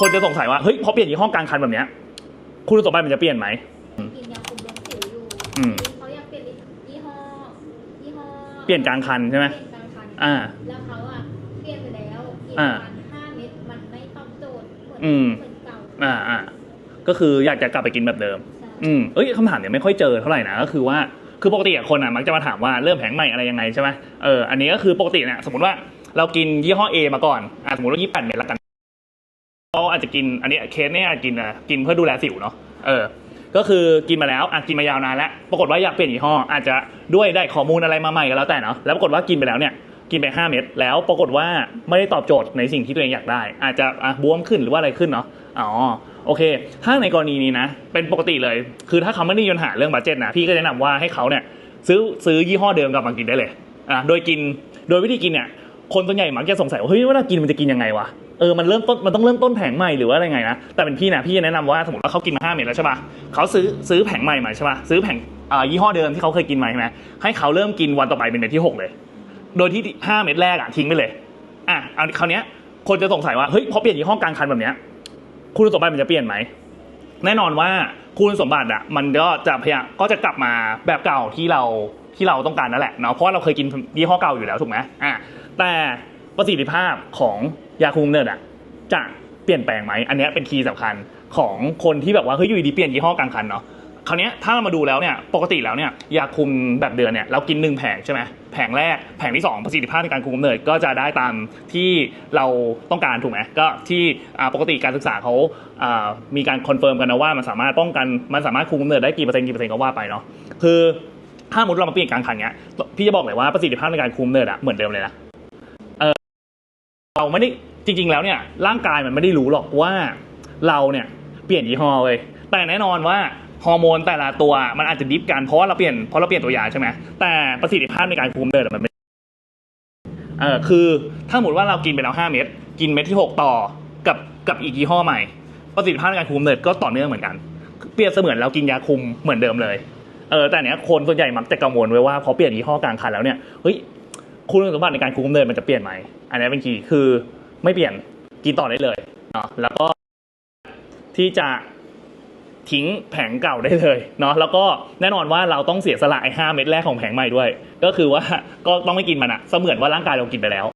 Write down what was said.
คนจะสงสัยว่าเฮ้ยพอเปลี่ยนยี่ห้อกลางคันแบบเนี้ยคุณสมบัติมันจะเปลี่ยนไหมกินยาคุมลดสิวอยู่อืมเขาอยากเปลี่ยนยี่ห้อยี่ห้อเปลี่ยนกลางคันใช่ไหมเปลี่ยนกลางคันอ่า แล้วเขาอะเปลี่ยนไปแล้วอีกอ่าประมาณห้าเม็ดมันไม่ตอบโจทย์เหมือนอืมเหมือนเก่าอ่าอ่าก็คืออยากจะกลับไปกินแบบเดิมใช่อืมเอ้ยคำถามเนี่ยไม่ค่อยเจอเท่าไหร่นะก็คือว่าคือปกติอะคนอะมักจะมาถามว่าเริ่มแผงใหม่อะไรยังไงใช่ไหมเอออันนี้ก็คือปกติเนี่ยสมมติว่าเรากินยี่ห้อ A มาก่อนอะสมมติว่า28เม็ดละกัน เราอาจจะกินอันนี้เคสเนี่ยอาจจะกินอะกินเพื่อดูแลสิวเนาะเออ ก็คือกินมาแล้วอะกินมายาวนานแล้ว ปรากฏว่าอยากเปลี่ยนยี่ห้ออาจจะด้วยได้ข้อมูลอะไรมาใหม่ก็แล้วแต่เนาะแล้วปรากฏว่ากินไปแล้วเนี่ยกินไป 5 เม็ดแล้วปรากฏว่าไม่ได้ตอบโจทย์ในสิ่งที่ตัวเองอยากได้ อาจจะอะบวมขึ้นหรือว่าอะไรขึ้นเนาะอ๋อโอเค ถ้าในกรณีนี้นะ เป็นปกติเลย คือถ้าเขาไม่ได้มีปัญหาเรื่องบัตเจ็ตนะพี่ก็แนะนำว่าให้เขาเนี่ยซื้อซื้อยี่ห้อเดิมกลับมากินได้เลยอะโดยกินโดยวิธีกินเนี่ยคนส่วนใหญ่มักจะสงสัยว่าเฮ้ยเวลากินมันจะกินยังไงวะ เออมันเริ่มต้นมันต้องเริ่มต้นแผงใหม่หรือว่าอะไรไงนะแต่เป็นพี่นะพี่จะแนะนำว่าสมมติว่าเขากินมาห้าเม็ดแล้วใช่ป่ะเขาซื้อซื้อแผงใหม่มาใช่ป่ะซื้อแผงอ่ายี่ห้อเดิมที่เขาเคยกินมาใช่ไหมให้เขาเริ่มกินวันต่อไปเป็นเม็ดที่หกเลย โดยที่ห้าเม็ดแรกอะทิ้งไปเลยอะเอาคราวเนี้ยคนจะสงสัยว่าเฮ้ยพอเปลี่ยนยี่ห้อกลางคันแบบเนี้ยคุณสมบัติมันจะเปลี่ยนไหมแน่นอนว่าคุณสมบัติอะมันก็จะพยายามก็จะกลับมาแบบเก่าที่เราที่เราต้องการนั่นแหละเนาะเพราะว่าเราเคยกินยี่ห้อเก่าอยู่แล้วถูกไหมอะแต่ประสิทธิภาพของ ยาคุมเนิร์ดอะจะเปลี่ยนแปลงไหมอันนี้เป็นคีย์สำคัญของคนที่แบบว่าเฮ้ยอยู่ดีเปลี่ยนยี่ห้อกลางคันเนาะคราวเนี้ยถ้าเรามาดูแล้วเนี่ยปกติแล้วเนี่ยยาคุมแบบเดือนเนี่ยเรากินหนึ่งแผงใช่ไหมแผงแรกแผงที่สองประสิทธิภาพในการคุมกำเนิดก็จะได้ตามที่เราต้องการถูกไหมก็ที่ปกติการศึกษาเขามีการคอนเฟิร์มกันนะว่ามันสามารถป้องกันมันสามารถคุมกำเนิดได้กี่เปอร์เซ็นต์กี่เปอร์เซ็นต์ก็ว่าไปเนาะคือถ้ามมติเรามาเปลี่ยนกลางคันเนี้ยพี่จะบอกเลยว่าประสิทธิภาพในการคุมกำเนิดอะเหมือนเดิมเลยนะเเราไม่ได้ จริงๆแล้วเนี่ยร่างกายมันไม่ได้รู้หรอกว่าเราเนี่ยเปลี่ยนยี่ห้อเลยแต่แน่นอนว่าฮอร์โมนแต่ละตัวมันอาจจะดิฟกันเพราะว่าเราเปลี่ยนเพราะเราเปลี่ยนตัวยาใช่ไหมแต่ประสิทธิภาพในการคุมเนิดมันไม่เออคือถ้าสมมติว่าเรากินไปแล้ว5เม็ดกินเม็ดที่ 6 ต่อกับกับอีกยี่ห้อใหม่ ประสิทธิภาพในการคุมเนิดก็ต่อเนื่องเหมือนกัน เปรียบเสมือนเรากินยาคุมเหมือนเดิมเลยเออแต่เนี้ยคนส่วนใหญ่มักจะกังวลไว้ว่าพอเปลี่ยนยี่ห้อกลางคันแล้วเนี่ยเฮ้ยคุณสมบัติในการคุมเนิดมันจะเปลี่ยนไหมอันนี้เป็นคีย์คือ ไม่เปลี่ยนกินต่อได้เลยเนาะแล้วก็ที่จะทิ้งแผงเก่าได้เลยเนาะแล้วก็แน่นอนว่าเราต้องเสียสละไอ้ห้าเม็ดแรกของแผงใหม่ด้วย ก็คือว่าก็ต้องไม่กินมันอะเสมือนว่าร่างกายเรากินไปแล้ว